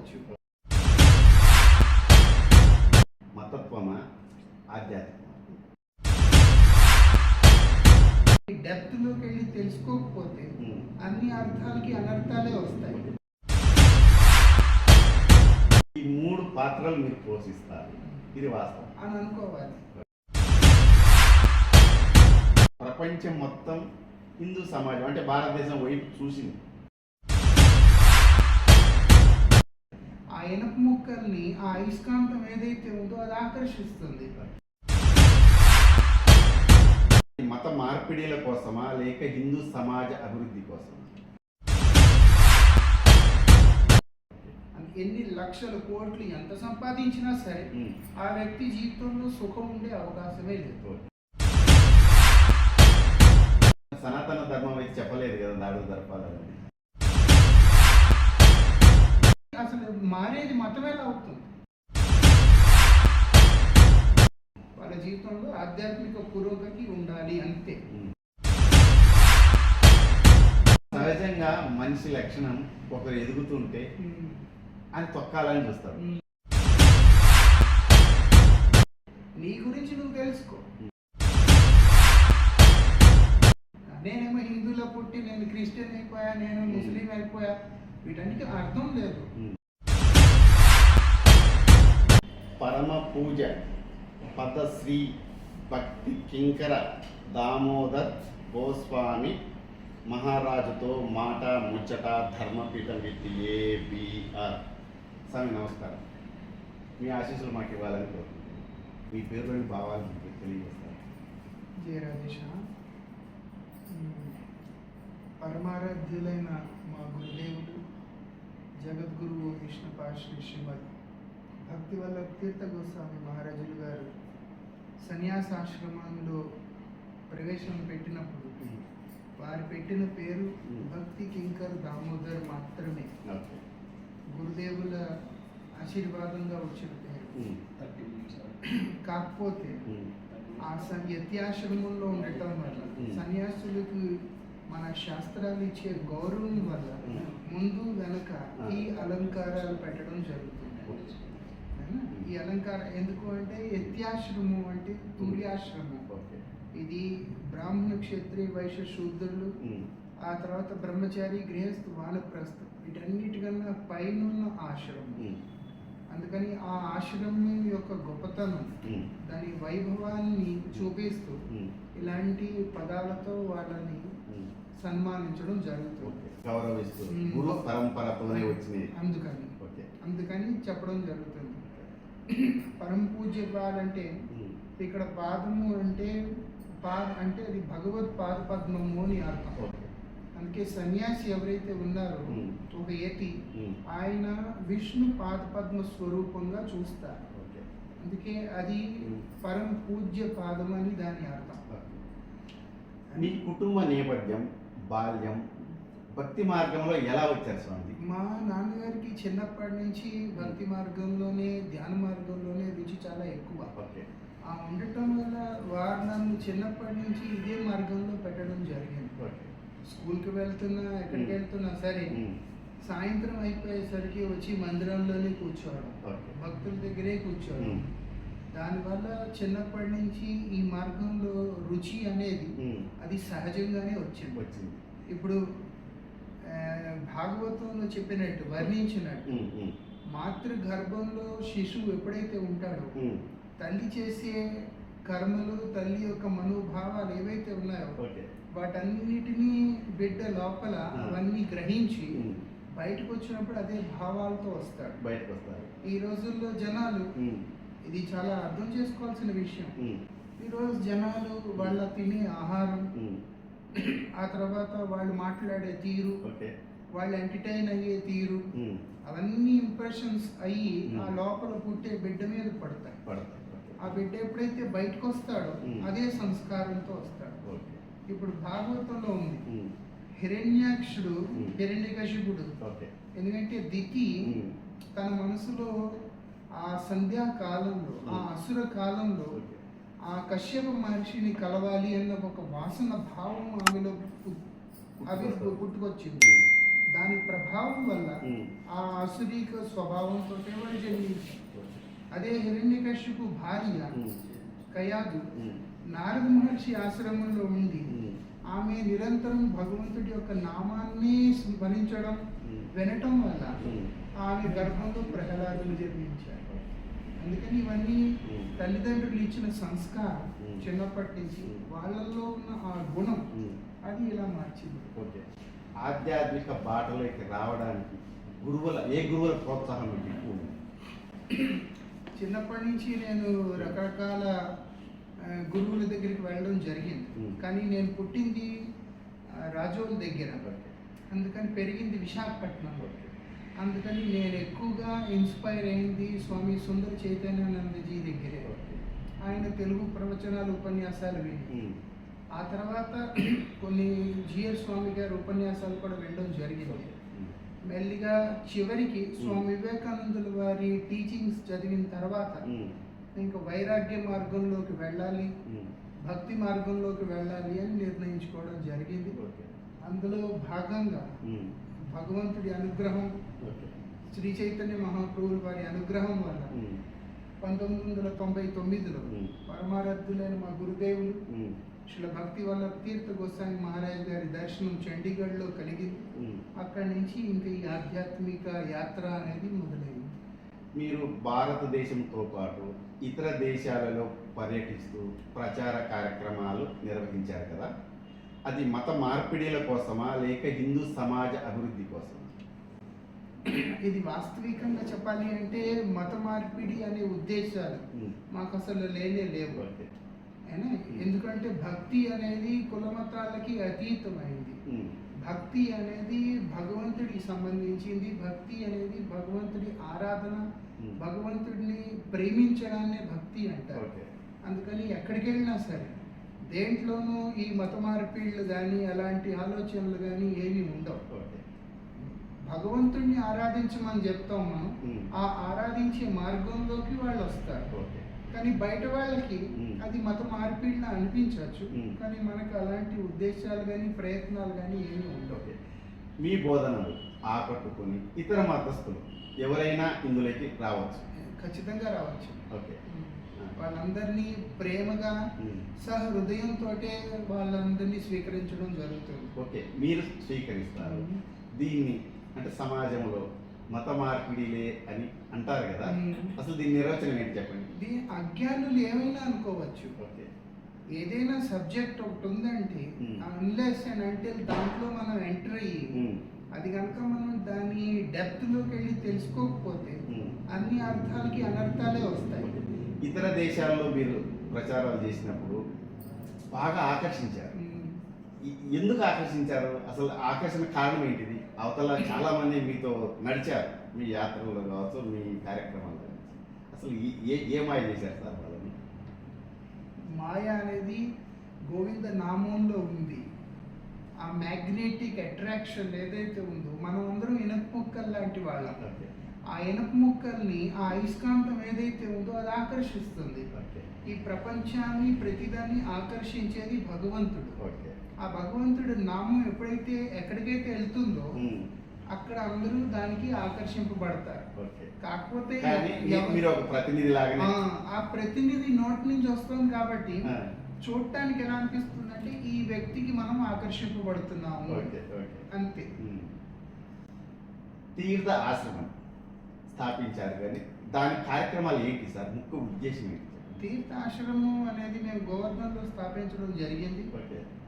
అనుకోవచ్చు మతత్వమా ఆధ్యాత్మికమా డెప్త్లోకి వెళ్ళి తెలుసుకోకపోతే. అన్ని అర్థాలకి అనర్థాలే వస్తాయి. ఈ మూడు పాత్రలు మీరు పోషిస్తారు. ఇది వాస్తవం. అని అనుకోవాలి. ప్రపంచం మొత్తం హిందూ సమాజం అంటే భారతదేశం వైపు చూసింది. ఇనప ముక్కల్ని ఆ అయస్కాంతం ఏదైతే ఉందో అది ఆకర్షిస్తుంది. మత మార్పిడిల కోసమా లేక హిందూ సమాజ అభివృద్ధి కోసమా? ఎన్ని లక్షల కోట్లు ఎంత సంపాదించినా సరే. ఆ వ్యక్తి జీవితంలో సుఖం ఉండే అవకాశమే లేదు. సనాతన ధర్మం అయితే చెప్పలేదు కదా దాడు జరపాలని అసలు మారేది మతం ఎలా అవుతుంది వాళ్ళ జీవితంలో ఆధ్యాత్మిక పురోగతి ఉండాలి అంతే. సహజంగా మనిషి లక్షణం ఒకరు ఎదుగుతుంటే. అని తొక్కాలని చూస్తాడు ఉమ్. నీ గురించి నువ్వు తెలుసుకో నేనేమో హిందువులో పుట్టి నేను క్రిస్టియన్ అయిపోయా నేను ముస్లిం అయిపోయా వీటన్నిటి అర్థం లేదు. పరమ పూజ పదశ్రీ భక్తి కింకర దామోదర్ గోస్వామి మహారాజుతో మాట ముచ్చట ధర్మపీఠం విత్ ఏబిఆర్. స్వామి నమస్కారం. మీ ఆశీస్సులు మాకు ఇవ్వాలని కోరుకుంటున్నాను మీ పేరులోని భావాలు మీకు తెలియజేస్తారు. జయ రాజేష. పరమారాధ్యులైన మా గురుదేవుడు జగద్గురువు విష్ణుపాద శ్రీ శ్రీమద్ భక్తి వల్ల తీర్థ గోస్వామి మహారాజులు గారు సన్యాసాశ్రమంలో ప్రవేశం పెట్టినప్పుడు వారు పెట్టిన పేరు భక్తి కింకర్ దామోదర్ మాత్రమే గురుదేవుల ఆశీర్వాదంగా వచ్చిన పేరు. కాకపోతే. ఆ సన్ యత్యాశ్రమంలో ఉండటం వల్ల. సన్యాసులకు మన శాస్త్రాలు ఇచ్చే గౌరవం వల్ల. ముందు వెనక. ఈ అలంకారాలు పెట్టడం జరుగుతుంది? ఈ అలంకారం ఎందుకు అంటే యత్యాశ్రమం అంటే తుర్యాశ్రమం ఇది బ్రాహ్మణ క్షత్రియ వైశ్య శూద్రులు. ఆ తర్వాత బ్రహ్మచారి గృహస్థు వానప్రస్థం వీటన్నిటికన్నా పైనున్న ఆశ్రమం. అందుకని ఆ ఆశ్రమం యొక్క గొప్పతనం. దాని వైభవాన్ని చూపిస్తూ. ఇలాంటి పదాలతో వాళ్ళని. సన్మానించడం జరుగుతుంది. గౌరవిస్తూ. గురు పరంపరతోనే అందుకని. అందుకని చెప్పడం జరుగుతుంది. పరమ పూజ్య ఉమ్. ఇక్కడ పాదము అంటే పాద అంటే అది భగవత్ పాద పద్మము అని అర్థం. అందుకే సన్యాసి ఎవరైతే ఉన్నారో. ఒక యతి ఉమ్. ఆయన విష్ణు పాద పద్మ స్వరూపంగా చూస్తారు. ఓకే. అందుకే అది. పరమ పూజ్య పాదం అని దాని అర్థం. మీ కుటుంబ నేపథ్యం బాల్యం భక్తి మార్గంలో ఎలా వచ్చారు స్వామి మా నాన్నగారికి చిన్నప్పటి నుంచి భక్తి మార్గంలోనే ధ్యాన మార్గంలోనే రుచి చాలా ఎక్కువ. ఓకే. ఆ ఉండటం వల్ల వారు నన్ను చిన్నప్పటి నుంచి ఇదే మార్గంలో పెట్టడం జరిగింది. ఓకే. స్కూల్కి వెళ్తున్నా ఎక్కడికి. వెళ్తున్నా సరే. సాయంత్రం అయిపోయేసరికి వచ్చి మందిరంలోనే కూర్చోవడం. భక్తుల దగ్గరే కూర్చోవడం. దానివల్ల చిన్నప్పటి నుంచి ఈ మార్గంలో రుచి అనేది. అది సహజంగానే వచ్చింది వచ్చింది ఇప్పుడు భాగవతంలో చెప్పినట్టు వర్ణించినట్టు. మాతృ గర్భంలో శిశువు ఎప్పుడైతే ఉంటాడో. తల్లి చేసే కర్మలు తల్లి యొక్క మనోభావాలు ఏవైతే ఉన్నాయో వాటన్నిటినీ బిడ్డ లోపల. అవన్నీ గ్రహించి. బయటకు వచ్చినప్పుడు అదే భావాలతో వస్తాడు బయటకు వస్తారు ఈ రోజుల్లో జనాలు. ఇది చాలా అర్థం చేసుకోవాల్సిన విషయం. ఈరోజు జనాలు వాళ్ళ తినే ఆహారం. ఆ తర్వాత వాళ్ళు మాట్లాడే తీరు వాళ్ళు ఎంటర్టైన్ అయ్యే తీరు. అవన్నీ ఇంప్రెషన్స్ అయ్యి ఆ. లోపల పుట్టే బిడ్డ మీద పడతాయి. ఆ బిడ్డ ఎప్పుడైతే బయటకు వస్తాడో. అదే సంస్కారంతో వస్తాడు ఇప్పుడు భాగవతంలో ఉంది. హిరణ్యాక్షుడు. హిరణ్యకశిపుడు ఎందుకంటే దితి. తన మనసులో ఆ సంధ్యా కాలంలో ఆ Hmm. అసుర కాలంలో ఆ కశ్యప మహర్షిని కలవాలి అన్న ఒక వాసన భావం ఆమెలో అవి పుట్టుకొచ్చింది దాని ప్రభావం వల్ల ఉమ్. ఆ అసురీక స్వభావంతో వాడు జన్మించాడు అదే హిరణ్యకశ్యపు భార్య. కయాదు. నారద మహర్షి ఆశ్రమంలో ఉండి. ఆమె నిరంతరం భగవంతుడి యొక్క నామాన్ని స్మరించడం. వినటం వల్ల. ఆమె గర్భంలో ప్రహ్లాదులు జన్మించారు అందుకని ఇవన్నీ. తల్లిదండ్రులు ఇచ్చిన సంస్కారం. చిన్నప్పటి నుంచి. వాళ్ళల్లో ఉన్న ఆ గుణం. అది ఇలా మార్చింది ఓకే ఆధ్యాత్మిక బాటలోకి రావడానికి గురువుల ఏ గురువుల ప్రోత్సాహం మీకు ఎక్కువ ఉంది? చిన్నప్పటి నుంచి నేను రకరకాల గురువుల దగ్గరికి వెళ్ళడం జరిగింది. కానీ నేను పుట్టింది రాజోల్ దగ్గర. అందుకని పెరిగింది విశాఖపట్నంలో అందుకని నేను ఎక్కువగా ఇన్స్పైర్ అయింది స్వామి సుందర చైతన్యానందజీ దగ్గరే. ఆయన తెలుగు ప్రవచనాలు ఉపన్యాసాలు విని. ఆ తర్వాత కొన్ని జిఆర్ స్వామి గారి ఉపన్యాసాలు కూడా వినడం జరిగింది. మెల్లిగా చివరికి స్వామి వివేకానందుల వారి టీచింగ్స్ చదివిన తర్వాత. ఇంకా వైరాగ్య మార్గంలోకి వెళ్ళాలి. భక్తి మార్గంలోకి వెళ్ళాలి అని నిర్ణయించుకోవడం జరిగింది. అందులో భాగంగా. భగవంతుడి అనుగ్రహం. శ్రీ చైతన్య మహాప్రభుల వారి అనుగ్రహం వల్ల. పంతొమ్మిది వందల తొంభై తొమ్మిదిలో ఉమ్. పరమారాధ్యులైన మా గురుదేవులు ఉమ్. శ్రీ భక్తి వల్ల తీర్థ గోస్వామి మహారాజ్ గారి దర్శనం చండీగఢ్లో కలిగింది. అక్కడి నుంచి ఇంకా ఈ ఆధ్యాత్మిక యాత్ర అనేది మొదలైంది మీరు భారతదేశంతో పాటు ఇతర దేశాలలో పర్యటిస్తూ ప్రచార కార్యక్రమాలు నిర్వహించారు కదా అది మత మార్పిడిల కోసమా లేక హిందూ సమాజ అభివృద్ధి కోసమా ఇది వాస్తవికంగా చెప్పాలి అంటే మత మార్పిడి అనే ఉద్దేశాలు. మాకు అసలు లేనే లేవు ఎందుకంటే భక్తి అనేది కుల మతాలకి అతీతమైంది. భక్తి అనేది భగవంతుడికి సంబంధించింది భక్తి అనేది భగవంతుడి ఆరాధన. భగవంతుడిని ప్రేమించడాన్నే భక్తి అంటారు. అందుకని ఎక్కడికి వెళ్ళినా సరే దేంట్లోనూ ఈ మత మార్పిళ్ళు కానీ అలాంటి ఆలోచనలు కానీ ఏమీ ఉండవు ఓకే. భగవంతుడిని ఆరాధించమని చెప్తాం మనం. ఆ ఆరాధించే మార్గంలోకి వాళ్ళు వస్తారు. కానీ బయట వాళ్ళకి. అది మత మార్పిడిలా అనిపించవచ్చు. కానీ మనకు అలాంటి ఉద్దేశాలు కానీ ప్రయత్నాలు కానీ ఏమీ ఉండవు. మీ బోధనలు ఆకట్టుకొని ఇతర మతస్థులు ఎవరైనా ఇందులోకి రావచ్చు ఖచ్చితంగా రావచ్చు ఓకే వాళ్ళందరినీ ప్రేమగా. సహృదయంతో వాళ్ళందరినీ స్వీకరించడం జరుగుతుంది ఓకే మీరు స్వీకరిస్తారు దీన్ని అంటే సమాజంలో మత మార్పిడిలే అని అంటారు కదా. అసలు దీని నిర్వచనం ఏంటి చెప్పండి ఇది అజ్ఞానులు ఏమైనా అనుకోవచ్చు ఓకే ఏదైనా సబ్జెక్ట్ ఒకటి ఉందంటే. అన్లెస్ అండ్ అంటే దాంట్లో మనం ఎంటర్ అయ్యి. అది కనుక మనం దాని డెప్త్లోకి వెళ్ళి తెలుసుకోకపోతే. అన్ని అర్థాలకి అనర్థాలే వస్తాయి. ఇతర దేశాల్లో మీరు ప్రచారాలు చేసినప్పుడు బాగా ఆకర్షించారు. ఎందుకు ఆకర్షించారు? అసలు ఆకర్షణ కారణం ఏంటిది? అవతల చాలా మంది మీతో నడిచారు. మీ యాత్రలో కావచ్చు మీ కార్యక్రమాల్లో. అసలు ఏ ఏ మాయ చేశారు సార్ వాళ్ళని? మాయ అనేది గోవింద నామంలో ఉంది. ఆ మ్యాగ్నెటిక్ అట్రాక్షన్ ఏదైతే ఉందో మనం అందరం ఇనప ముక్కలు లాంటి వాళ్ళం ఆ ఇనప ముక్కల్ని ఆ అయస్కాంతం ఏదైతే ఉందో అది ఆకర్షిస్తుంది. ఈ ప్రపంచాన్ని ప్రతిదాన్ని ఆకర్షించేది భగవంతుడు. ఆ భగవంతుడి నామం ఎప్పుడైతే ఎక్కడికైతే వెళ్తుందో. అక్కడ అందరూ దానికి ఆకర్షింపబడతారు. కాకపోతే ఆ, ప్రతినిధి నోటి నుంచి వస్తుంది కాబట్టి చూడటానికి ఎలా అనిపిస్తుంది అంటే ఈ వ్యక్తికి మనం ఆకర్షింపబడుతున్నాము. అంతే. తీర్థ ఆశ్రమం. స్థాపించారు. కానీ దాని కార్యక్రమాలు ఏంటి సార్? ముఖ్య ఉద్దేశం ఏంటి తీర్థ ఆశ్రమం అనేది మేము గోవర్ధన్లో స్థాపించడం జరిగింది.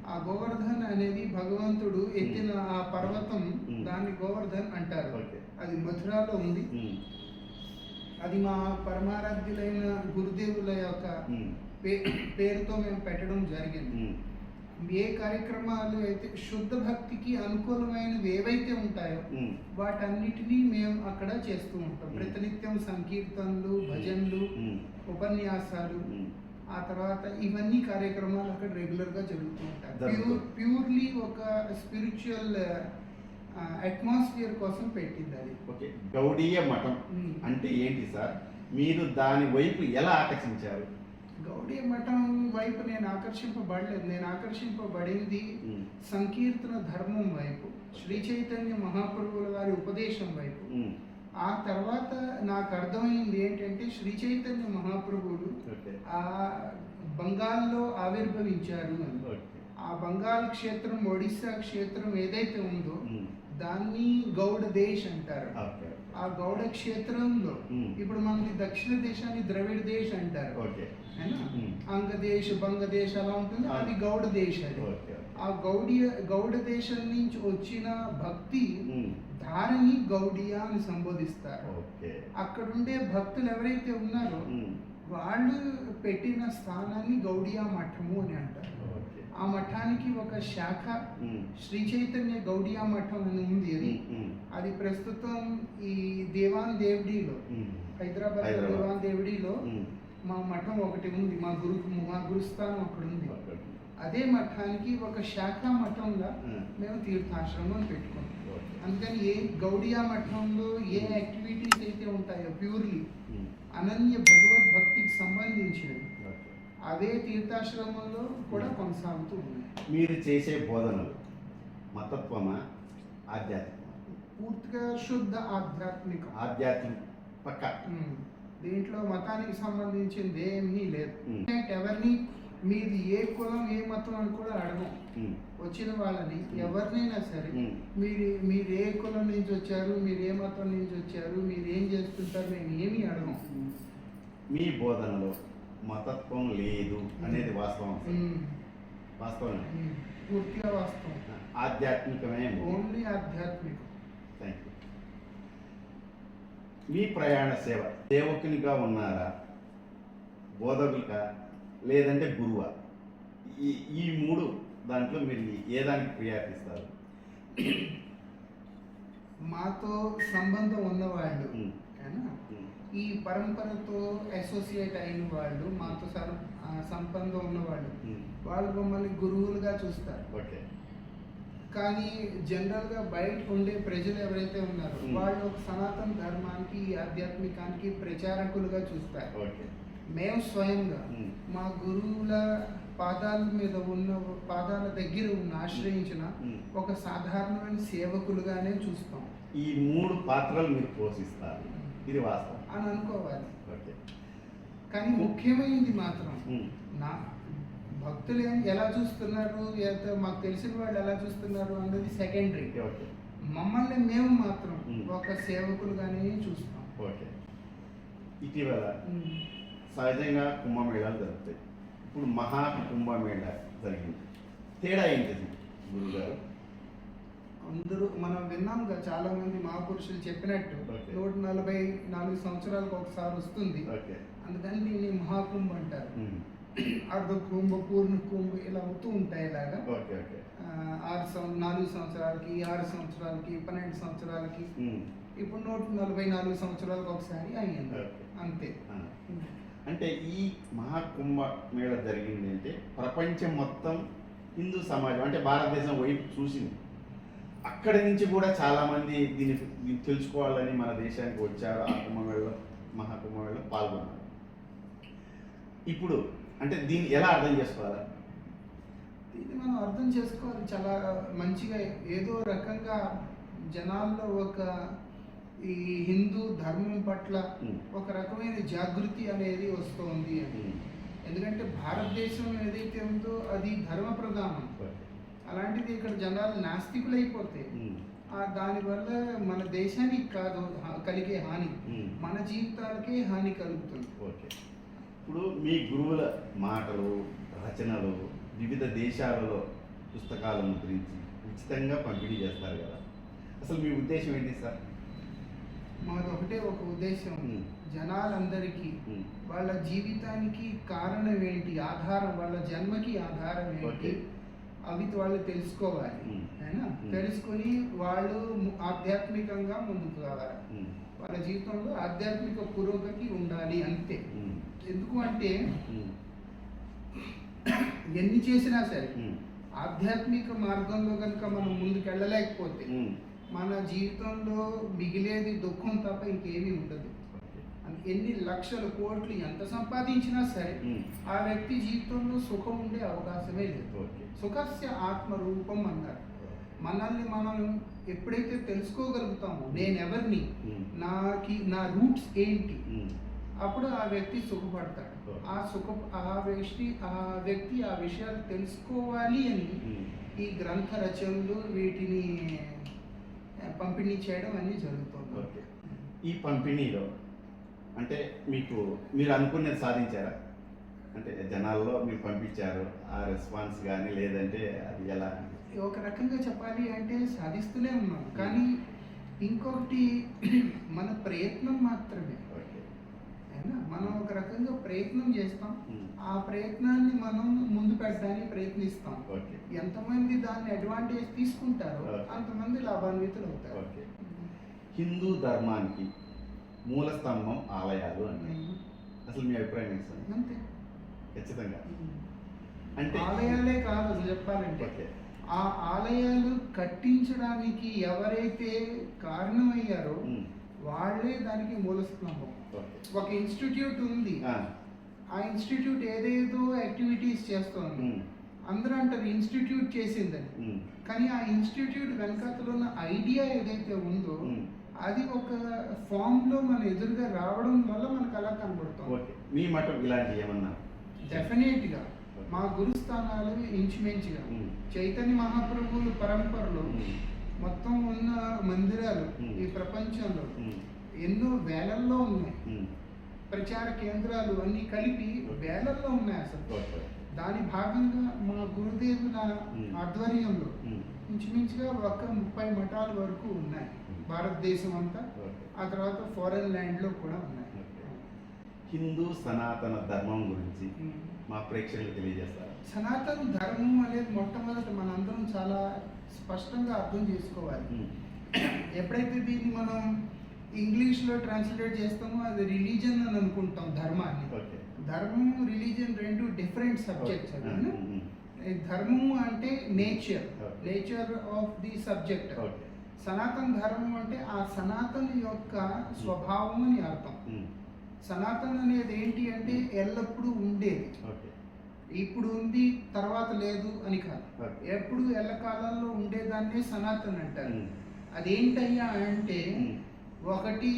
ఆ గోవర్ధన్ అనేది భగవంతుడు ఎత్తిన ఆ పర్వతం. దాన్ని గోవర్ధన్ అంటారు. అది మథురాలో ఉంది. అది మా పరమారాధ్యులైన గురుదేవుల యొక్క పేరుతో మేము పెట్టడం జరిగింది. ఏ కార్యక్రమాలు అయితే శుద్ధ భక్తికి అనుకూలమైనవి ఏవైతే ఉంటాయో. వాటన్నిటినీ మేము అక్కడ చేస్తూ ఉంటాం. ప్రతినిత్యం సంకీర్తనలు భజనలు. ఉపన్యాసాలు. ఆ తర్వాత ఇవన్నీ కార్యక్రమాలు అక్కడ రెగ్యులర్గా జరుగుతూ ఉంటాయి. ప్యూర్ ప్యూర్లీ ఒక స్పిరిచువల్ అట్మాస్ఫియర్ కోసం పెట్టింది అది ఓకే గౌడీయ మఠం. అంటే ఏంటి సార్ మీరు దాని వైపు ఎలా ఆకర్షించారు గౌడీ మఠం వైపు నేను ఆకర్షింపబడలేదు. నేను ఆకర్షింపబడింది సంకీర్తన ధర్మం వైపు శ్రీ చైతన్య మహాప్రభువుల వారి ఉపదేశం వైపు. ఆ తర్వాత నాకు అర్థమైంది ఏంటంటే శ్రీ చైతన్య మహాప్రభువులు ఆ బంగాల్లో ఆవిర్భవించారు అని. ఆ బంగాల్ క్షేత్రం ఒడిస్సా క్షేత్రం ఏదైతే ఉందో దాన్ని గౌడ దేశ్ అంటారు. ఆ గౌడ క్షేత్రంలో. ఇప్పుడు మనకి దక్షిణ దేశాన్ని ద్రవిడ దేశ్ అంటారు. అంగదేశ్ బంగదేశ్ అలా ఉంటుంది. అది గౌడ దేశ్ అది. ఆ గౌడియ గౌడ దేశం నుంచి వచ్చిన భక్తి ధారని గౌడియా అని సంబోధిస్తారు. ఓకే. అక్కడుండే భక్తులు ఎవరైతే ఉన్నారో వాళ్ళు పెట్టిన స్థానాన్ని గౌడియా మఠము అని అంటారు. ఆ మఠానికి ఒక శాఖ శ్రీ చైతన్య గౌడియా మఠం అని ఉంది అది. అది ప్రస్తుతం ఈ దేవాన్ దేవుడిలో హైదరాబాద్. దేవాన్ దేవుడిలో మా మఠం ఒకటి ఉంది మా గురు మా గురుస్థానం అక్కడ ఉంది. అదే మఠానికి ఒక శాఖ మఠంగా మేము తీర్థాశ్రమం పెట్టుకున్నాం. అందుకని ఏ గౌడియా మఠంలో ఏ యాక్టివిటీస్ అయితే ఉంటాయో ప్యూర్లీ అనన్య భగవద్భక్తికి సంబంధించినవి. అదే తీర్థాశ్రమంలో కూడా కొనసాగుతూ ఉన్నాయి మీరు చేసే బోధనలు మతత్వమా ఆధ్యాత్మికమా పూర్తిగా శుద్ధ ఆధ్యాత్మికం. ఆధ్యాత్మిక పక్క. దీంట్లో మతానికి సంబంధించింది ఏమీ లేదు. ఎవరిని మీది ఏ కులం ఏ మతం అని కూడా అడగం. వచ్చిన వాళ్ళని ఎవరినైనా సరే మీరు మీరు ఏ కులం నుంచి వచ్చారు మీరు ఏ మతం నుంచి వచ్చారు మీరు ఏం చేస్తుంటారు మేము ఏమీ అడగం. మీ బోధనలో మతత్వం లేదు అనేది వాస్తవం సార్. ఉమ్. వాస్తవం ఉమ్. పూర్తిగా వాస్తవం. ఆధ్యాత్మికమే ఓన్లీ ఆధ్యాత్మికం. థ్యాంక్ యూ మీ ప్రయాణ సేవ సేవకునిగా ఉన్నారా? బోధకులుగా లేదంటే గురువా? ఈ ఈ మూడు దాంట్లో మీరు ఏ దానికి ప్రియారిటిస్తారు మాతో సంబంధం ఉన్నవాళ్ళు? ఉమ్, ఈ పరంపరతో అసోసియేట్ అయిన వాళ్ళు మాతో సర్ సంబంధం ఉన్నవాళ్ళు వాళ్ళు మమ్మల్ని గురువులుగా చూస్తారు. కానీ జనరల్గా బయట ఉండే ప్రజలు ఎవరైతే ఉన్నారో. వాళ్ళు ఒక సనాతన ధర్మానికి ఆధ్యాత్మికానికి ప్రచారకులుగా చూస్తారు. మేము స్వయంగా మా గురువుల పాదాల మీద ఉన్న పాదాల దగ్గర ఉన్న ఆశ్రయించిన. ఒక సాధారణమైన సేవకులుగానే చూస్తాం. ఈ మూడు పాత్రలు మీరు పోషిస్తారు. ఇది వాస్తవం. అని అనుకోవాలి. కానీ ముఖ్యమైనది మాత్రం నా భక్తులు ఎలా చూస్తున్నారు? మాకు తెలిసిన వాళ్ళు ఎలా చూస్తున్నారు అన్నది సెకండరీ మమ్మల్ని మేము మాత్రం. ఒక సేవకులుగానే చూస్తాం. ఓకే. ఇటీవల. సహజంగా కుంభమేళాలు జరుగుతాయి. ఇప్పుడు మహా కుంభమేళ జరిగింది. తేడా ఏంటిది గురుగారు? అందరూ మనం విన్నాంగా చాలా మంది మహాపురుషులు చెప్పినట్టు. నూట నలభై నాలుగు సంవత్సరాలకు ఒకసారి వస్తుంది. అందుకని దీన్ని మహాకుంభ అంటారు. అర్ధ కుంభ పూర్ణ కుంభ ఇలా అవుతూ ఉంటాయి ఇలాగా. ఆరు నాలుగు సంవత్సరాలకి ఆరు సంవత్సరాలకి పన్నెండు సంవత్సరాలకి. ఇప్పుడు నూట నలభై నాలుగు సంవత్సరాలకు ఒకసారి అయ్యింది. అంతే. అంటే ఈ మహాకుంభ మేళ జరిగింది అంటే ప్రపంచం మొత్తం హిందూ సమాజం అంటే భారతదేశం వైపు చూసింది. అక్కడి నుంచి కూడా చాలా మంది దీన్ని తెలుసుకోవాలని మన దేశానికి వచ్చారు. ఆ కుంభమేళలో మహాకుంభమేళలో పాల్గొన్నారు. ఇప్పుడు అంటే దీన్ని ఎలా అర్థం చేసుకోవాలా? దీన్ని మనం అర్థం చేసుకోవాలి. చాలా మంచిగా ఏదో రకంగా జనాల్లో ఒక ఈ హిందూ ధర్మం పట్ల ఒక రకమైన జాగృతి అనేది వస్తుంది అని. ఎందుకంటే భారతదేశం ఏదైతే ఉందో అది ధర్మ ప్రధానం. అలాంటిది ఇక్కడ జనాలు నాస్తికులైపోతే దానివల్ల మన దేశానికి కాదు కలిగే హాని. మన జీవితాలకే హాని కలుగుతుంది. ఓకే. ఇప్పుడు మీ గురువుల మాటలు రచనలు వివిధ దేశాలలో పుస్తకాలు ముద్రించి ఉచితంగా పంపిణీ చేస్తారు కదా. అసలు మీ ఉద్దేశం ఏంటి సార్? మాది ఒకటే ఒక ఉద్దేశం. జనాలందరికీ వాళ్ళ జీవితానికి కారణం ఏంటి ఆధారం వాళ్ళ జన్మకి ఆధారం ఏంటి. అవి వాళ్ళు తెలుసుకోవాలి. తెలుసుకొని వాళ్ళు ఆధ్యాత్మికంగా ముందుకు రావాలి. వాళ్ళ జీవితంలో ఆధ్యాత్మిక పురోగతి ఉండాలి అంతే. ఎందుకు అంటే ఎన్ని చేసినా సరే ఆధ్యాత్మిక మార్గంలో కనుక మనం ముందుకు వెళ్ళలేకపోతే. మన జీవితంలో మిగిలేది దుఃఖం తప్ప ఇంకేమీ ఉండదు. ఎన్ని లక్షల కోట్లు ఎంత సంపాదించినా సరే. ఆ వ్యక్తి జీవితంలో సుఖం ఉండే అవకాశమే లేదు. సుఖస్య ఆత్మరూపం అన్నారు మనల్ని మనం ఎప్పుడైతే తెలుసుకోగలుగుతామో నేను ఎవరిని ఉమ్. నాకి నా రూట్స్ ఏంటి. అప్పుడు ఆ వ్యక్తి సుఖపడతాడు. ఆ సుఖ ఆ వ్యక్తి ఆ వ్యక్తి ఆ విషయాలు తెలుసుకోవాలి అని. ఈ గ్రంథ రచనలు వీటిని పంపిణీ చేయడం అన్ని జరుగుతుంది ఈ పంపిణీలో అంటే మీకు మీరు అనుకున్నది సాధించారా? అంటే జనాల్లో మీరు పంపించారు ఆ రెస్పాన్స్ కానీ లేదంటే అది ఎలా? ఒక రకంగా చెప్పాలి అంటే సాధిస్తూనే ఉన్నాం. కానీ ఇంకొకటి మన ప్రయత్నం మాత్రమే. మనం ఒక రకంగా ప్రయత్నం చేస్తాం. ఆ ప్రయత్నాన్ని మనం ముందు పెట్టడానికి ప్రయత్నిస్తాం. ఓకే. ఎంతమంది దాన్ని అడ్వాంటేజ్ తీసుకుంటారో. అంతమంది లాభాన్వితులు అవుతారు హిందూ ధర్మానికి మూల స్తంభం ఆలయాలు ఉమ్. అసలు మీ అభిప్రాయం ఏంటి సార్ అంతే ఖచ్చితంగా అంటే ఆలయాలే కాదు అసలు చెప్పాలంటే ఆ ఆలయాలు కట్టించడానికి ఎవరైతే కారణమయ్యారో. వాళ్ళే దానికి మూలస్తంభం ఒక ఇన్స్టిట్యూట్ ఉంది ఆ. ఇన్స్టిట్యూట్ ఏదేదో యాక్టివిటీస్ చేస్తోంది. అందరూ అంటారు ఇన్స్టిట్యూట్ చేసిందని. కానీ ఆ ఇన్స్టిట్యూట్ వెనకాతలో ఉన్న ఐడియా ఏదైతే ఉందో. అది ఒక ఫామ్లో మన ఎదురుగా రావడం వల్ల మనకు అలా కనబడుతుంది మీ మఠం ఇలాంటి ఏమన్నా డెఫినెట్గా మా గురుస్థానాలు ఇంచుమించుగా. చైతన్య మహాప్రభువుల పరంపరలో. మొత్తం ఉన్న మందిరాలు. ఈ ప్రపంచంలో. ఎన్నో వేలల్లో ఉన్నాయి. ప్రచార కేంద్రాలు అన్ని కలిపి వేలల్లో ఉన్నాయి అసలు దాని భాగంగా మా గురుదేవుల. ఆధ్వర్యంలో. ఇంచుమించుగా ఒక ముప్పై మఠాల వరకు ఉన్నాయి. భారతదేశం అంతా ఆ తర్వాత ఫారెన్ ల్యాండ్లో కూడా ఉన్నాయి. హిందూ సనాతన ధర్మం గురించి. మా ప్రేక్షకులకు తెలియజేస్తారా సనాతన ధర్మం అనేది మొట్టమొదట మనందరం చాలా స్పష్టంగా అర్థం చేసుకోవాలి. ఎప్పుడైతే దీన్ని మనం ఇంగ్లీష్లో ట్రాన్స్లేట్ చేస్తామో అది రిలీజన్ అని అనుకుంటాం ధర్మాన్ని ధర్మం రిలీజన్ రెండు డిఫరెంట్ సబ్జెక్ట్స్. ధర్మము అంటే nature. Nature of the subject సనాతన ధర్మం అంటే ఆ సనాతన యొక్క స్వభావం అని అర్థం. సనాతన అనేది ఏంటి అంటే ఎల్లప్పుడూ ఉండేది ఇప్పుడు ఉంది తర్వాత లేదు అని కాదు. ఎప్పుడు ఎల్లకాలంలో ఉండేదాన్నే సనాతన అంటారు. అదేంటయ్యా అంటే. ఒకటి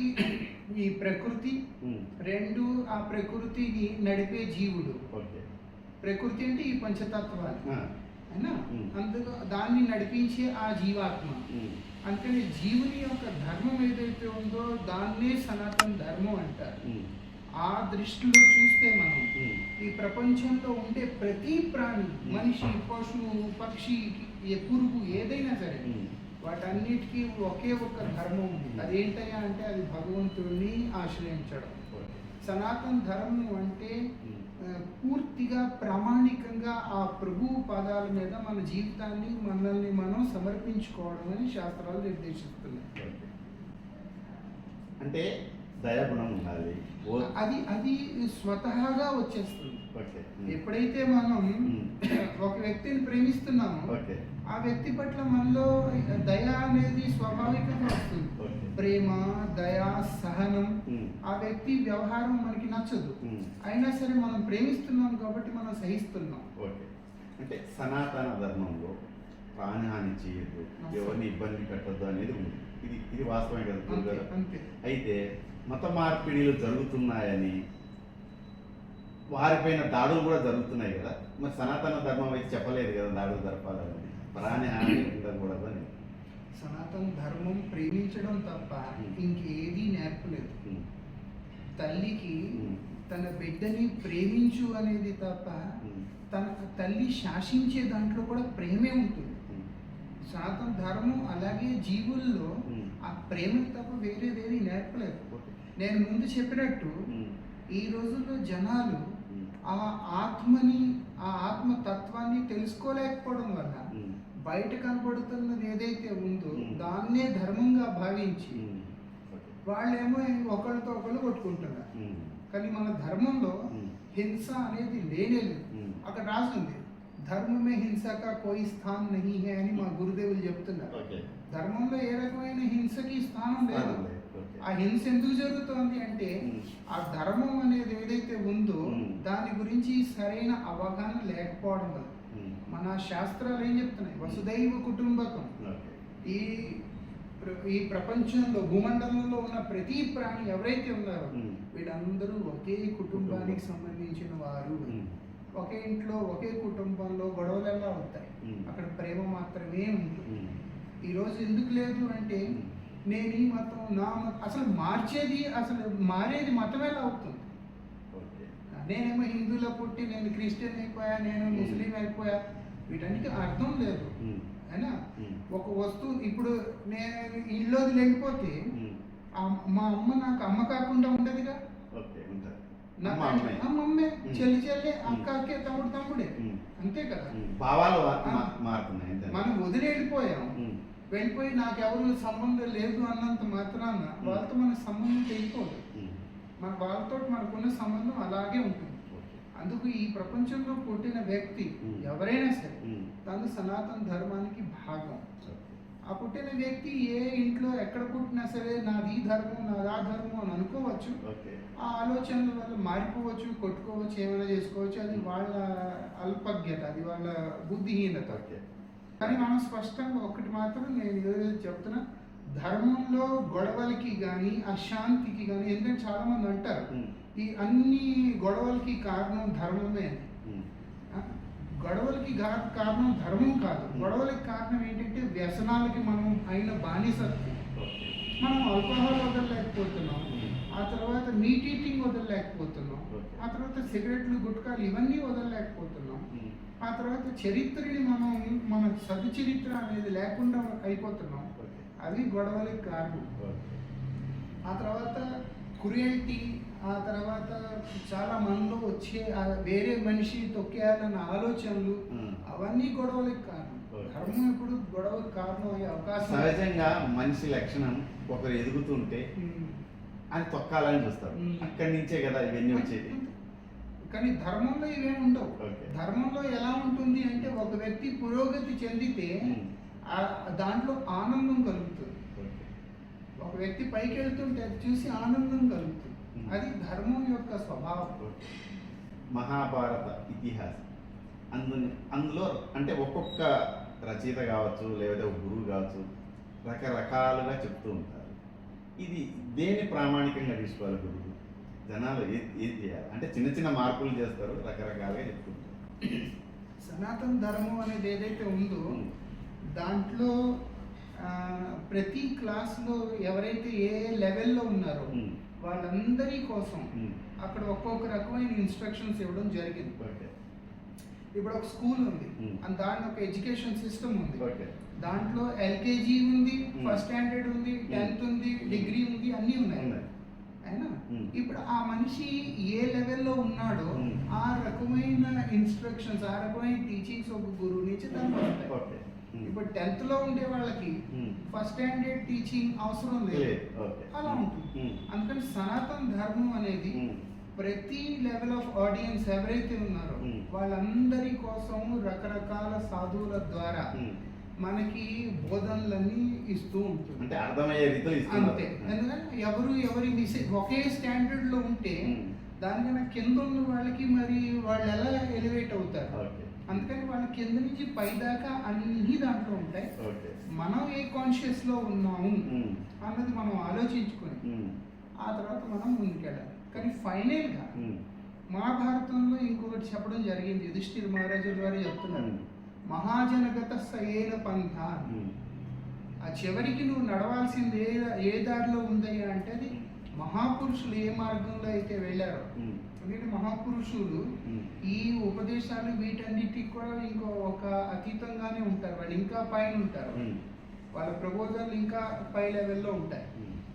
ఈ ప్రకృతి. రెండు ఆ ప్రకృతిని నడిపే జీవుడు ప్రకృతి అంటే ఈ పంచతత్వాలు. అయినా దాన్ని నడిపించే ఆ జీవాత్మ. అందుకని జీవుని యొక్క ధర్మం ఏదైతే ఉందో దాన్నే సనాతన ధర్మం అంటారు. ఆ దృష్టిలో చూస్తే మనం. ఈ ప్రపంచంలో ఉండే ప్రతి ప్రాణి మనిషి పశువు పక్షి పురుగు ఏదైనా సరే. వాటన్నిటికీ ఒకే ఒక్క ధర్మం ఉంది అదేంటయ్యా అంటే అది భగవంతుడిని ఆశ్రయించడం. సనాతన ధర్మం అంటే పూర్తిగా ప్రామాణికంగా ఆ ప్రభువు పాదాల మీద మన జీవితాన్ని మనల్ని మనం సమర్పించుకోవడం అని శాస్త్రాలు నిర్దేశిస్తున్నాయి. అంటే దయాగుణం ఉండాలి అది అది స్వతహాగా వచ్చేస్తుంది. ఎప్పుడైతే మనం. ఒక వ్యక్తిని ప్రేమిస్తున్నామో ఆ వ్యక్తి పట్ల మనలో దయ అనేది స్వాభావికంగా వస్తుంది. ప్రేమ దయ సహనం. ఆ వ్యక్తి వ్యవహారం మనకి నచ్చదు. అయినా సరే మనం ప్రేమిస్తున్నాం కాబట్టి మనం సహిస్తున్నాం. ఓకే. అంటే సనాతన ధర్మంలో ప్రాణహాని చేయొద్దు ఎవరిని ఇబ్బంది పెట్టద్దు అనేది ఉంది. ఇది ఇది వాస్తవమే కదా అయితే మత మార్పిడిలు జరుగుతున్నాయని వారిపైన దాడులు కూడా జరుగుతున్నాయి కదా? మరి సనాతన ధర్మం అయితే చెప్పలేదు కదా దాడులు జరపాలని. ప్రాణహాని ఉండకూడదు అని సనాతన ధర్మం ప్రేమించడం తప్ప ఇంకేదీ నేర్పలేదు. తల్లికి. తన బిడ్డని ప్రేమించు అనేది తప్ప. తన తల్లి శాసించే దాంట్లో కూడా ప్రేమే ఉంటుంది. సనాతన ధర్మం అలాగే జీవుల్లో. ఆ ప్రేమకి తప్ప వేరేదేది నేర్పలేదు ఓకే. నేను ముందు చెప్పినట్టు. ఈ రోజుల్లో జనాలు. ఆ ఆత్మని ఆ ఆత్మ తత్వాన్ని తెలుసుకోలేకపోవడం వల్ల. బయట కనబడుతున్నది ఏదైతే ఉందో. దాన్నే ధర్మంగా భావించి. వాళ్ళేమో ఒకళ్ళతో ఒకళ్ళు కొట్టుకుంటున్నారు. కానీ మన ధర్మంలో. హింస అనేది లేనే లేదు ఉమ్. అక్కడ రాసింది ధర్మమే హింసక కోయి స్థాన్ నహీ హే అని మా గురుదేవులు చెప్తున్నారు ధర్మంలో ఏ రకమైన హింసకి స్థానం లేదు. ఆ హింస ఎందుకు జరుగుతోంది అంటే. ఆ ధర్మం అనేది ఏదైతే ఉందో. దాని గురించి సరైన అవగాహన లేకపోవడం వల్ల. మన శాస్త్రాలు ఏం చెప్తున్నాయి? వసుదైవ కుటుంబకం. ఈ ఈ ప్రపంచంలో భూమండలంలో ఉన్న ప్రతి ప్రాణి ఎవరైతే ఉన్నారో. వీళ్ళందరూ ఒకే కుటుంబానికి సంబంధించిన వారు. ఒకే ఇంట్లో ఒకే కుటుంబంలో గొడవలు ఎలా అవుతాయి. అక్కడ ప్రేమ మాత్రమే ఉంటుంది. ఈరోజు ఎందుకు లేదు అంటే నేను ఈ మతం నా మతం అసలు మార్చేది అసలు మారేది మతం ఎలా అవుతుంది? నేనేమో హిందువులో పుట్టి నేను క్రిస్టియన్ అయిపోయా నేను ముస్లిం అయిపోయా వీటన్నిటి అర్థం లేదు. అయినా. ఒక వస్తువు ఇప్పుడు నేను ఇల్లు లేకపోతే. మా అమ్మ నాకు అమ్మ కాకుండా ఉండదుగా ఓకే ఉంటారు నా అమ్మ అమ్మాయి. అమ్మ అమ్మే ఉమ్. చెల్లి చెల్లి. అక్క అక్కే తమ్ముడు తమ్ముడే. అంతే కదా. భావాలు మనం వదిలి వెళ్ళిపోయాం. వెళ్ళిపోయి నాకు ఎవరు సంబంధం లేదు అన్నంత మాత్రాన వాళ్ళతో మన సంబంధం తెగిపోదు. మన వాళ్ళతో మనకున్న సంబంధం అలాగే ఉంటుంది అందుకు ఈ ప్రపంచంలో పుట్టిన వ్యక్తి. ఎవరైనా సరే. తను సనాతన ధర్మానికి భాగం. ఆ పుట్టిన వ్యక్తి ఏ ఇంట్లో ఎక్కడ పుట్టినా సరే నాది ఈ ధర్మం నాది ఆ ధర్మం అని అనుకోవచ్చు ఆ ఆలోచనల వల్ల మారిపోవచ్చు కొట్టుకోవచ్చు ఏమైనా చేసుకోవచ్చు అది వాళ్ళ అల్పజ్ఞత అది వాళ్ళ బుద్ధిహీనత కానీ మనం స్పష్టంగా ఒకటి మాత్రం నేను ఈరోజు చెప్తున్నా ధర్మంలో గొడవలకి కానీ అశాంతికి కానీ ఎందుకంటే చాలా మంది అంటారు. ఈ అన్ని గొడవలకి కారణం ధర్మమే? గొడవలకి కారణం ధర్మం కాదు. గొడవలకి కారణం ఏంటంటే వ్యసనాలకి మనం అయిన బానిసత్వం. మనం ఆల్కహాల్ వదలలేకపోతున్నాం. ఆ తర్వాత మీట్ ఈటింగ్ వదలలేకపోతున్నాం. ఆ తర్వాత సిగరెట్లు గుట్కాలు ఇవన్నీ వదలలేకపోతున్నాం. ఆ తర్వాత చరిత్రని మనం మన చరిత్ర అనేది లేకుండా అయిపోతున్నాం. అది గొడవలకి కారణం. ఆ తర్వాత క్రుయల్టీ ఆ తర్వాత చాలా మనలో వచ్చే వేరే మనిషి తొక్కేయాలన్న ఆలోచనలు. అవన్నీ గొడవలకి కారణం. ధర్మం ఇప్పుడు గొడవకి కారణం అయ్యే అవకాశం సహజంగా మనిషి లక్షణం ఒకరు ఎదుగుతుంటే. అని తొక్కాలని చూస్తారు. అక్కడి నుంచే కదా ఇవన్నీ వచ్చేది కానీ ధర్మంలో ఇవేం ఉండవు. ధర్మంలో ఎలా ఉంటుంది అంటే ఒక వ్యక్తి పురోగతి చెందితే దాంట్లో ఆనందం కలుగుతుంది. ఒక వ్యక్తి పైకి వెళ్తుంటే అది చూసి ఆనందం కలుగుతుంది. అది ధర్మం యొక్క స్వభావం. మహాభారత ఇతిహాసం అందు అందులో అంటే ఒక్కొక్క రచయిత కావచ్చు లేదా ఒక గురువు కావచ్చు రకరకాలుగా చెప్తూ ఉంటారు ఇది దేని ప్రామాణికంగా తీసుకోవాలి గురువు జనాలు ఏది ఏది చేయాలి అంటే చిన్న చిన్న మార్పులు చేస్తారు రకరకాలుగా చెప్తుంటారు సనాతన ధర్మం అనేది ఏదైతే ఉందో. దాంట్లో ప్రతి క్లాస్లో ఎవరైతే ఏ లెవెల్లో ఉన్నారో. వాళ్ళందరి కోసం. అక్కడ ఒక్కొక్క రకమైన ఇన్స్ట్రక్షన్స్ ఇవ్వడం జరిగింది ఇప్పుడు ఒక స్కూల్ ఉంది. అండ్ దాంట్లో ఒక ఎడ్యుకేషన్ సిస్టమ్ ఉంది దాంట్లో ఎల్కేజీ ఉంది. ఫస్ట్ స్టాండర్డ్ ఉంది టెన్త్ ఉంది డిగ్రీ ఉంది అన్నీ ఉన్నాయి. అయినా. ఇప్పుడు ఆ మనిషి ఏ లెవెల్లో ఉన్నాడో. ఆ రకమైన ఇన్స్ట్రక్షన్స్ ఆ రకమైన టీచింగ్స్ ఒక గురువు నుంచి దానికి. ఇప్పుడు టెన్త్లో ఉండే వాళ్ళకి. ఫస్ట్ స్టాండర్డ్ టీచింగ్ అవసరం లేదు అలా ఉంటుంది ఉమ్. అందుకని సనాతన ధర్మం అనేది. ప్రతి లెవెల్ ఆఫ్ ఆడియన్స్ ఎవరైతే ఉన్నారో Hmm. వాళ్ళందరి కోసం రకరకాల సాధువుల ద్వారా. మనకి బోధనలన్నీ ఇస్తూ ఉంటుంది అంటే అర్థమయ్యే రీతిలో అంతే ఎందుకంటే ఎవరు ఎవరి ఒకే స్టాండర్డ్లో ఉంటే. దానికన్నా కింద ఉన్న వాళ్ళకి మరి వాళ్ళు ఎలా ఎలివేట్ అవుతారు అందుకని వాళ్ళ కింద నుంచి పై దాకా అన్ని దాంట్లో ఉంటాయి మనం ఏ కాన్షియస్లో ఉన్నాము. అన్నది మనం ఆలోచించుకొని. ఆ తర్వాత మనం ముందుకెళ్ళాలి కానీ ఫైనల్గా. మహాభారతంలో ఇంకొకటి చెప్పడం జరిగింది యుధిష్ఠిర్ మహారాజు ద్వారా చెప్తున్నారు. మహాజనగత సయేన పంథ. ఆ చివరికి నువ్వు నడవాల్సింది ఏ ఏ దారిలో ఉందయ్యా అంటే అది మహాపురుషులు ఏ మార్గంలో అయితే వెళ్ళారో. ఎందుకంటే మహాపురుషులు. ఈ ఉపదేశాలు వీటన్నిటికి కూడా ఇంకో ఒక అతీతంగానే ఉంటారు వాళ్ళు ఇంకా పైన ఉంటారు. వాళ్ళ ప్రబోధాలు ఇంకా పై లెవెల్లో ఉంటాయి.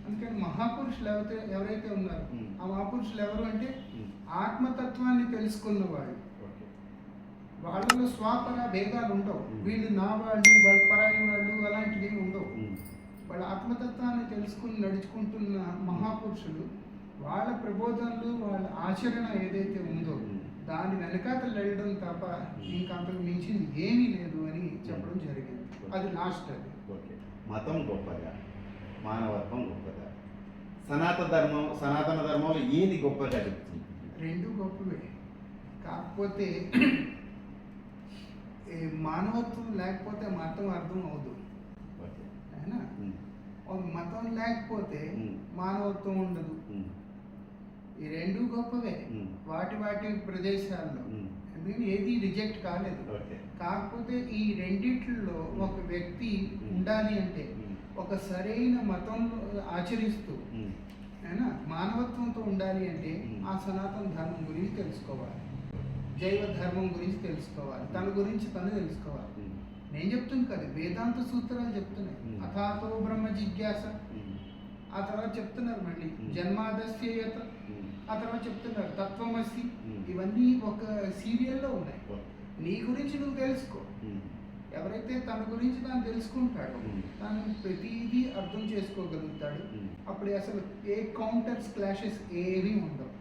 అందుకని మహాపురుషులు ఎవరైతే ఎవరైతే ఉన్నారో. ఆ మహాపురుషులు ఎవరు అంటే. ఆత్మతత్వాన్ని తెలుసుకున్న వాళ్ళు వాళ్ళలో స్వాపర భేదాలు ఉండవు. వీళ్ళు నా వాళ్ళు వాళ్ళ పరాయి వాళ్ళు అలాంటివి ఏమి ఉండవు ఉమ్. వాళ్ళ ఆత్మతత్వాన్ని తెలుసుకుని నడుచుకుంటున్న మహాపురుషులు వాళ్ళ ప్రబోధనలు వాళ్ళ ఆచరణ ఏదైతే ఉందో. దాని వెనకాతలు వెళ్ళడం తప్ప ఇంకా అంతకు మించింది ఏమీ లేదు అని చెప్పడం జరిగింది. అది లాస్ట్ అది. ఓకే. మతం గొప్పగా మానవత్వం గొప్పగా. సనాతన ధర్మం సనాతన ధర్మంలో ఏది గొప్పగా చెప్తుంది? రెండు గొప్పవే. కాకపోతే మానవత్వం లేకపోతే మతం అర్థం అవదు ఓకే. ఒక మతం లేకపోతే. మానవత్వం ఉండదు. ఈ రెండు గొప్పవే. వాటి వాటి ప్రదేశాల్లో. ఎందుకని ఏది రిజెక్ట్ కాలేదు. కాకపోతే ఈ రెండిట్లో ఒక వ్యక్తి ఉండాలి అంటే ఒక సరైన మతంలో ఆచరిస్తూ మానవత్వంతో ఉండాలి అంటే మ్మ్. ఆ సనాతన ధర్మం గురించి తెలుసుకోవాలి. జైవ ధర్మం గురించి తెలుసుకోవాలి. తన గురించి తను తెలుసుకోవాలి. నేను చెప్తుంది కదా వేదాంత సూత్రాలు చెప్తున్నాయి. అథాతో బ్రహ్మ జిజ్ఞాస ఆ తర్వాత చెప్తున్నారు మళ్ళీ. జన్మాదస్యత ఆ తర్వాత చెప్తున్నారు తత్వమసి. ఇవన్నీ ఒక సీరియల్లో ఉన్నాయి. నీ గురించి నువ్వు తెలుసుకో ఎవరైతే తన గురించి తాను తెలుసుకుంటాడో. తను ప్రతిదీ అర్థం చేసుకోగలుగుతాడు అప్పుడు అసలు ఏ కౌంటర్స్ క్లాషెస్ ఏవి ఉండవు.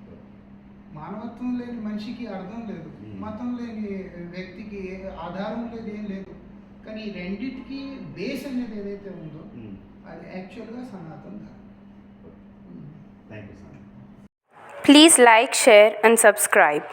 మానవత్వం లేని మనిషికి అర్థం లేదు. మతం లేని వ్యక్తికి ఏ ఆధారం లేదు ఏం లేదు కానీ ఈ రెండిటికి బేస్ అనేది ఏదైతే ఉందో ఉమ్, అది యాక్చువల్గా సనాతన ధర్మం okay. Thank you sir Please like, share, and subscribe.